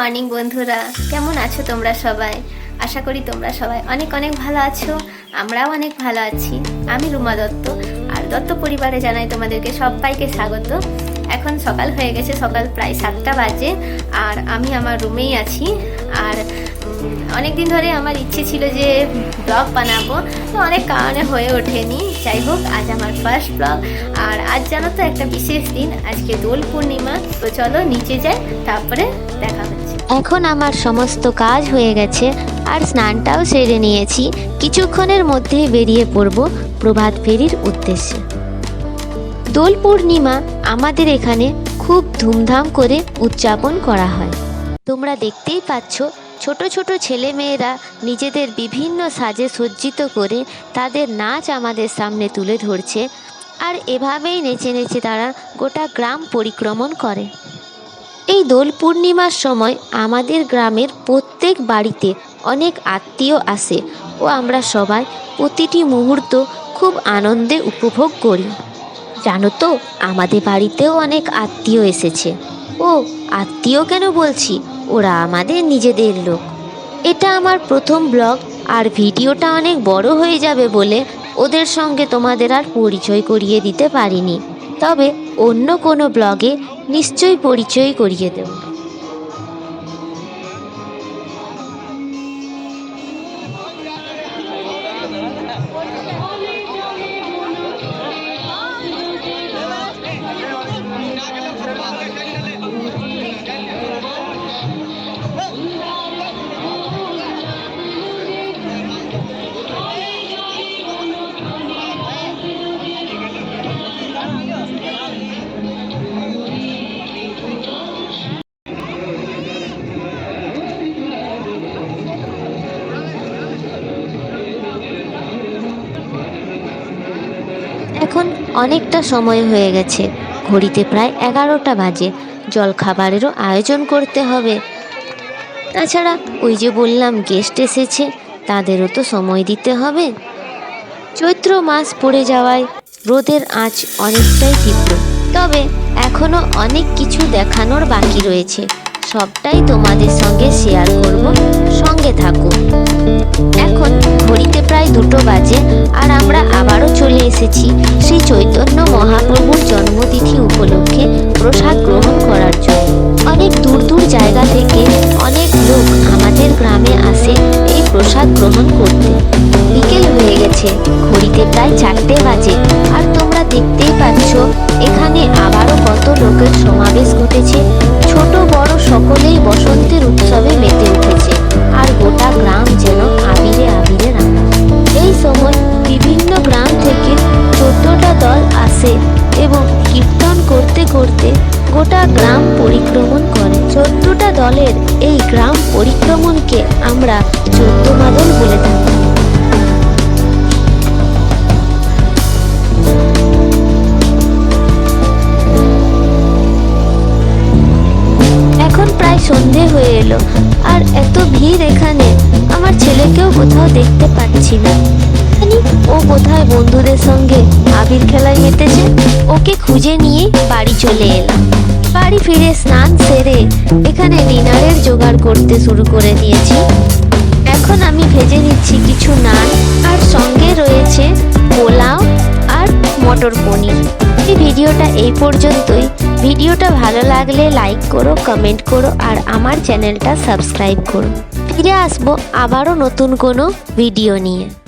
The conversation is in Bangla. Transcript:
মর্নিং, বন্ধুরা। কেমন আছো তোমরা সবাই? আশা করি তোমরা সবাই অনেক অনেক ভালো আছো। আমরাও অনেক ভালো আছি। আমি রুমা দত্ত, আর দত্ত পরিবারে জানাই তোমাদেরকে সবাইকে স্বাগত। এখন সকাল হয়ে গেছে, সকাল প্রায় সাতটা বাজে, আর আমি আমার রুমেই আছি। আর অনেক দিন ধরে আমার ইচ্ছে ছিল যে ব্লগ বানাবো, তো অনেক কারণে হয়ে ওঠেনি। যাই হোক, আজ আমার ফার্স্ট ব্লগ আর আজ জানো তো একটা বিশেষ দিন, আজকে দোল পূর্ণিমা। তো চলো নিচে যাই, তারপরে দেখা এখন আমার সমস্ত কাজ হয়ে গেছে আর স্নানটাও সেরে নিয়েছি। কিছুক্ষণের মধ্যেই বেরিয়ে পড়ব প্রভাত ফেরির উদ্দেশ্যে। দোল পূর্ণিমা আমাদের এখানে খুব ধুমধাম করে উদযাপন করা হয়। তোমরা দেখতেই পাচ্ছ, ছোট ছোট ছেলে মেয়েরা নিজেদের বিভিন্ন সাজে সজ্জিত করে তাদের নাচ আমাদের সামনে তুলে ধরছে। আর এভাবেই নেচে নেচে তারা গোটা গ্রাম পরিক্রমণ করে। এই দোল পূর্ণিমার সময় আমাদের গ্রামের প্রত্যেক বাড়িতে অনেক আত্মীয় আসে ও আমরা সবাই প্রতিটি মুহূর্ত খুব আনন্দে উপভোগ করি। জানো তো, আমাদের বাড়িতেও অনেক আত্মীয় এসেছে। ও, আত্মীয় কেন বলছি? ওরা আমাদের নিজেদের লোক। এটা আমার প্রথম ব্লগ, আর ভিডিওটা অনেক বড় হয়ে যাবে বলে ওদের সঙ্গে তোমাদের আর পরিচয় করিয়ে দিতে পারিনি। তবে অন্য কোনো ব্লগে নিশ্চয়ই পরিচয় করিয়ে দেব। এখন অনেকটা সময় হয়ে গেছে। ঘড়িতে প্রায় এগারোটা বাজে। জলখাবারেরও আয়োজন করতে হবে। তাছাড়া ওই যে বললাম গেস্ট এসেছে, তাদেরও তো সময় দিতে হবে। চৈত্র মাস পড়ে যাওয়ায় রোদের আঁচ অনেকটাই তীব্র। তবে এখনও অনেক কিছু দেখানোর বাকি রয়েছে। সবটাই তোমাদের সঙ্গে শেয়ার করব। সঙ্গে থাকো এখন ঘড়িতে প্রায় দুটো বাজে আর আমরা আবারও চলে এসেছি শ্রী চৈতন্য মহাপ্রভুর জন্মতিথি উপলক্ষে প্রসাদ গ্রহণ করার জন্য। অনেক দূর দূর জায়গা থেকে অনেক লোক আমাদের গ্রামে আসে এই প্রসাদ গ্রহণ করতে। বিকেল হয়ে গেছে, ঘড়িতে প্রায় চারটে বাজে আর তোমরা দেখতেই পাচ্ছ এখানে আবারও কত লোকের সমাবেশ ঘটেছে। ছোট বড় সকলেই বসন্তের উৎসবে মেতে গোটা গ্রাম পরিক্রমণ করে। চোদ্দটা দলের এই গ্রাম পরিক্রমণকে আমরা চোদ্দ মাদল বলে থাকি। এখন প্রায় সন্ধে হয়ে এলো, আর এত ভিড় এখানে আমার ছেলেকেও কোথাও দেখতে পাচ্ছি না। ও কোথায় বন্ধুদের সঙ্গে আবির খেলায় মেতেছে? ওকে খুঁজে নিয়ে বাড়ি চলে এলাম। বাড়ি ফিরে স্নান সেরে এখানে ডিনারের জোগাড় করতে শুরু করে দিয়েছি। এখন আমি ভেজে নিচ্ছি কিছু নান, আর সঙ্গে রয়েছে পোলাও আর মটর পনির। এই ভিডিওটা এই পর্যন্তই। ভিডিওটা ভালো লাগলে লাইক করো, কমেন্ট করো, আর আমার চ্যানেলটা সাবস্ক্রাইব করো। ফিরে আসব আবারও নতুন কোনো ভিডিও নিয়ে।